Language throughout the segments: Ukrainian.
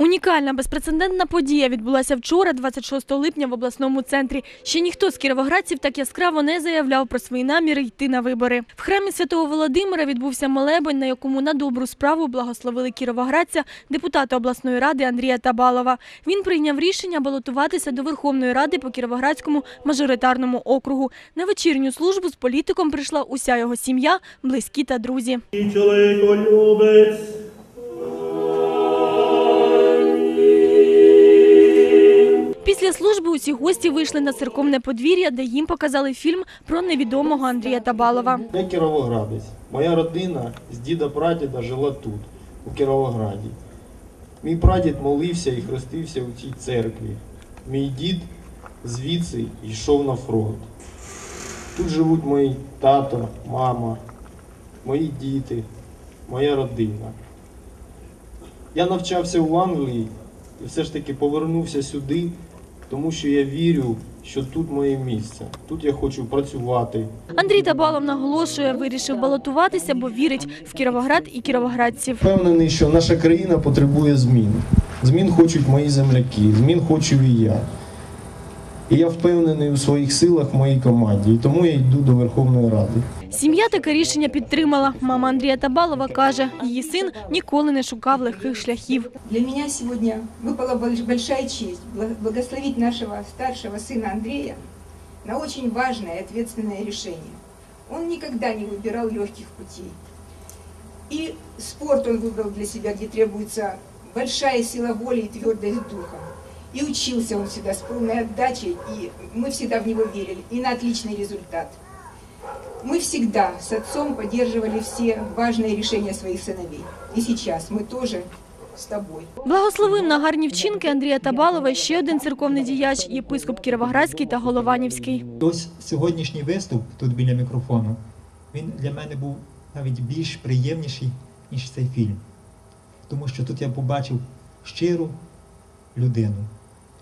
Унікальна безпрецедентна подія відбулася вчора, 26 липня, в обласному центрі. Ще ніхто з кіровоградців так яскраво не заявляв про свої наміри йти на вибори. В храмі святого Володимира відбувся молебень, на якому на добру справу благословили кіровоградця депутата обласної ради Андрія Табалова. Він прийняв рішення балотуватися до Верховної Ради по Кіровоградському мажоритарному округу. На вечірню службу з політиком прийшла уся його сім'я, близькі та друзі. І чоловіколюбець. Після служби усі гості вийшли на церковне подвір'я, де їм показали фільм про невідомого Андрія Табалова. Я кіровоградець. Моя родина з діда прадіда жила тут, у Кіровограді. Мій прадід молився і хрестився у цій церкві. Мій дід звідси йшов на фронт. Тут живуть мої тато, мама, мої діти, моя родина. Я навчався в Англії і все ж таки повернувся сюди, тому що я вірю, що тут моє місце. Тут я хочу працювати, Андрій Табалов наголошує, вирішив балотуватися, бо вірить в Кіровоград і кіровоградців. Впевнений, що наша країна потребує змін. Змін хочуть мої земляки, змін хочу і я. І я впевнений у своїх силах в моїй команді, і тому я йду до Верховної Ради. Сім'я таке рішення підтримала. Мама Андрія Табалова каже, її син ніколи не шукав легких шляхів. Для меня сегодня выпала больш- большая честь бла- благословить нашего старшего сына Андрея на очень важное и ответственное решение. Он никогда не выбирал легких путей. И спорт он выбрал для себя, где требуется большая сила воли и твердость духа. И учился он всегда с полной отдачей, и мы всегда в него верили, и на отличный результат. Мы всегда с отцом поддерживали все важные решения своих сыновей. И сейчас мы тоже с тобой. Благословив на гарні вчинки Андрія Табалова ще один церковний діяч, єпископ Кіровоградський та Голованівський. Ось сьогоднішній виступ тут біля мікрофону, він для мене був навіть більш приємніший, ніж цей фільм. Тому що тут я побачив щиру людину.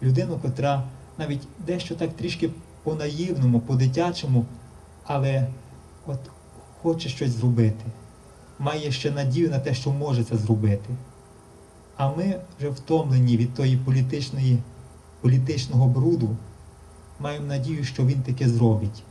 Людину, котра навіть дещо так трішки по-наївному, по-дитячому, але от хоче щось зробити. Має ще надію на те, що може це зробити. А ми вже втомлені від тої політичної, політичного бруду, маємо надію, що він таке зробить.